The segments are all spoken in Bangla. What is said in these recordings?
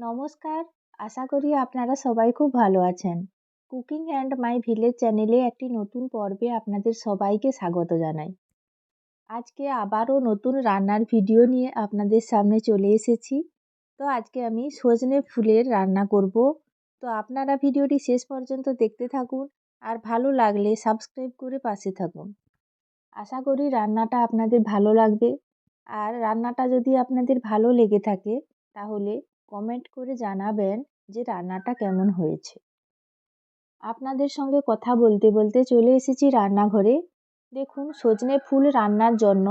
নমস্কার। আশা করি আপনারা সবাই খুব ভালো আছেন। কুকিং অ্যান্ড মাই ভিলেজ চ্যানেলে একটি নতুন পর্বে আপনাদের সবাইকে স্বাগত জানাই। আজকে আবারও নতুন রান্নার ভিডিও নিয়ে আপনাদের সামনে চলে এসেছি। তো আজকে আমি সজনে ফুলের রান্না করব। তো আপনারা ভিডিওটি শেষ পর্যন্ত দেখতে থাকুন আর ভালো লাগলে সাবস্ক্রাইব করে পাশে থাকুন। আশা করি রান্নাটা আপনাদের ভালো লাগবে। আর রান্নাটা যদি আপনাদের ভালো লেগে থাকে তাহলে কমেন্ট করে জানাবেন যে রান্নাটা কেমন হয়েছে। আপনাদের সঙ্গে কথা বলতে বলতে চলে এসেছি রান্নাঘরে। দেখুন, সজনে ফুল রান্নার জন্য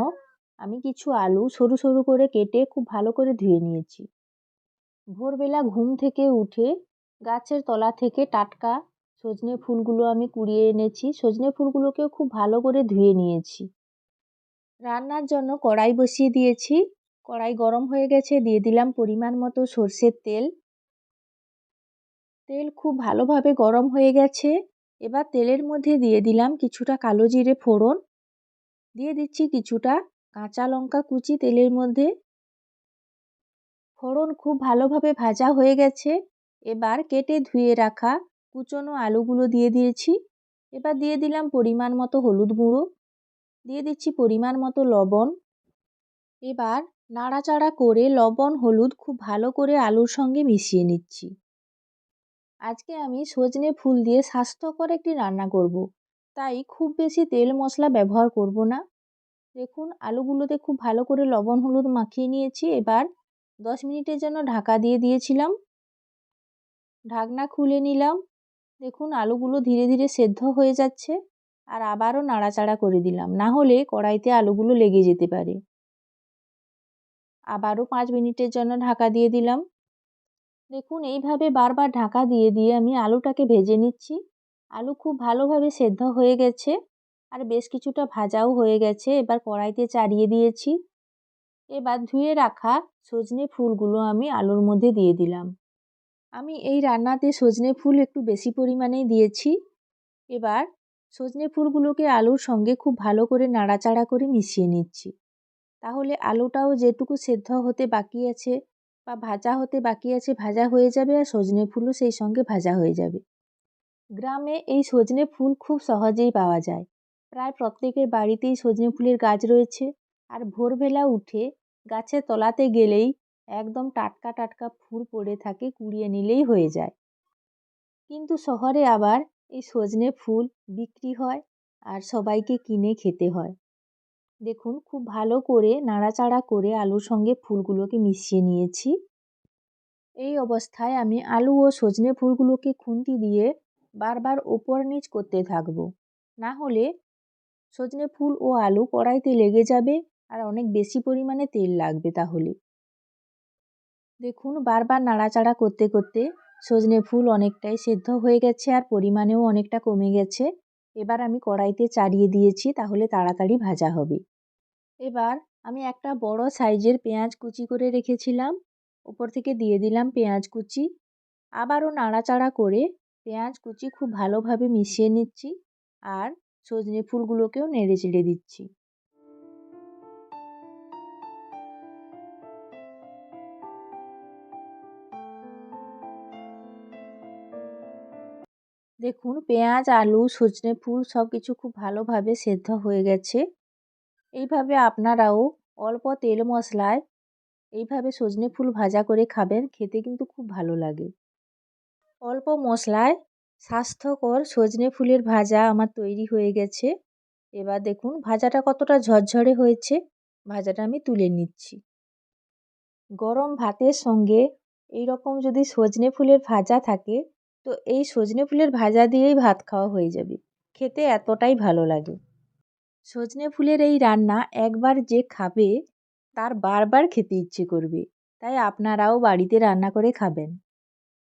আমি কিছু আলু সরু সরু করে কেটে খুব ভালো করে ধুয়ে নিয়েছি। ভোরবেলা ঘুম থেকে উঠে গাছের তলা থেকে টাটকা সজনে ফুলগুলো আমি কুড়িয়ে এনেছি। সজনে ফুলগুলোকেও খুব ভালো করে ধুয়ে নিয়েছি। রান্নার জন্য কড়াই বসিয়ে দিয়েছি। কড়াই গরম হয়ে গেছে, দিয়ে দিলাম পরিমাণ মতো সর্ষের তেল। তেল খুব ভালোভাবে গরম হয়ে গেছে। এবার তেলের মধ্যে দিয়ে দিলাম কিছুটা কালো জিরে ফোড়ন। দিয়ে দিচ্ছি কিছুটা কাঁচা লঙ্কা কুচি তেলের মধ্যে। ফোড়ন খুব ভালোভাবে ভাজা হয়ে গেছে। এবার কেটে ধুয়ে রাখা কুচনো আলুগুলো দিয়ে দিয়েছি। এবার দিয়ে দিলাম পরিমাণ মতো হলুদ গুঁড়ো। দিয়ে দিচ্ছি পরিমাণ মতো লবণ। এবার নাড়াচাড়া করে লবণ, হলুদ খুব ভালো করে আলুর সঙ্গে মিশিয়ে নিচ্ছি। আজকে আমি সজনে ফুল দিয়ে স্বাস্থ্যকর একটি রান্না করব। তাই খুব বেশি তেল মশলা ব্যবহার করব না। দেখুন, আলুগুলোতে খুব ভালো করে লবণ, হলুদ মাখিয়ে নিয়েছি। এবার দশ মিনিটের জন্য ঢাকা দিয়ে দিয়েছিলাম। ঢাকনা খুলে নিলাম। দেখুন, আলুগুলো ধীরে ধীরে সেদ্ধ হয়ে যাচ্ছে। আর আবারও নাড়াচাড়া করে দিলাম। না হলে কড়াইতে আলুগুলো লেগে যেতে পারে। আবারও পাঁচ মিনিটের জন্য ঢাকা দিয়ে দিলাম। দেখুন, এইভাবে বারবার ঢাকা দিয়ে দিয়ে আমি আলুটাকে ভেজে নিচ্ছি। আলু খুব ভালোভাবে সেদ্ধ হয়ে গেছে আর বেশ কিছুটা ভাজাও হয়ে গেছে। এবার কড়াইতে চাড়িয়ে দিয়েছি। এবার ধুয়ে রাখা সজনে ফুলগুলো আমি আলুর মধ্যে দিয়ে দিলাম। আমি এই রান্নাতে সজনে ফুল একটু বেশি পরিমাণেই দিয়েছি। এবার সজনে ফুলগুলোকে আলুর সঙ্গে খুব ভালো করে নাড়াচাড়া করে মিশিয়ে নিচ্ছি। তাহলে আলুটাও যেটুকু সেদ্ধ হতে বাকি আছে বা ভাজা হতে বাকি আছে, ভাজা হয়ে যাবে আর সজনে ফুলও সেই সঙ্গে ভাজা হয়ে যাবে। গ্রামে এই সজনে ফুল খুব সহজেই পাওয়া যায়। প্রায় প্রত্যেকের বাড়িতেই সজনে ফুলের গাছ রয়েছে আর ভোরবেলা উঠে গাছের তলাতে গেলেই একদম টাটকা টাটকা ফুল পড়ে থাকে, কুড়িয়ে নিলেই হয়ে যায়। কিন্তু শহরে আবার এই সজনে ফুল বিক্রি হয় আর সবাইকে কিনে খেতে হয়। দেখুন, খুব ভালো করে নাড়াচাড়া করে আলুর সঙ্গে ফুলগুলোকে মিশিয়ে নিয়েছি। এই অবস্থায় আমি আলু ও সজনে ফুলগুলোকে খুন্তি দিয়ে বারবার ওপর নিচ করতে থাকব। না হলে সজনে ফুল ও আলু কড়াইতে লেগে যাবে আর অনেক বেশি পরিমাণে তেল লাগবে তাহলে। দেখুন, বারবার নাড়াচাড়া করতে করতে সজনে ফুল অনেকটাই সেদ্ধ হয়ে গেছে আর পরিমাণেও অনেকটা কমে গেছে। এবার আমি কড়াইতে চাড়িয়ে দিয়েছি, তাহলে তাড়াতাড়ি ভাজা হবে। এবার আমি একটা বড় সাইজের পেঁয়াজ কুচি করে রেখেছিলাম, ওপর থেকে দিয়ে দিলাম পেঁয়াজ কুচি। আবারও নাড়াচাড়া করে পেঁয়াজ কুচি খুব ভালোভাবে মিশিয়ে নিচ্ছি, আর সজনে ফুলগুলোকেও নেড়ে চেড়ে দিচ্ছি। দেখুন, পেঁয়াজ, আলু, সজনে ফুল সব কিছু খুব ভালোভাবে সেদ্ধ হয়ে গেছে। এইভাবে আপনারাও অল্প তেল মশলায় এইভাবে সজনে ফুল ভাজা করে খাবেন, খেতে কিন্তু খুব ভালো লাগে। অল্প মশলায় স্বাস্থ্যকর সজনে ফুলের ভাজা আমার তৈরি হয়ে গেছে। এবার দেখুন, ভাজাটা কতটা ঝরঝরে হয়েছে, ভাজাটা আমি তুলে নিচ্ছি। গরম ভাতের সঙ্গে এই রকম যদি সজনে ফুলের ভাজা থাকে তো এই সজনে ফুলের ভাজা দিয়েই ভাত খাওয়া হয়ে যাবে। খেতে এতটাই ভালো লাগে। সজনে ফুলের এই রান্না একবার যে খাবে, তার বারবার খেতে ইচ্ছে করবে। তাই আপনারাও বাড়িতে রান্না করে খাবেন।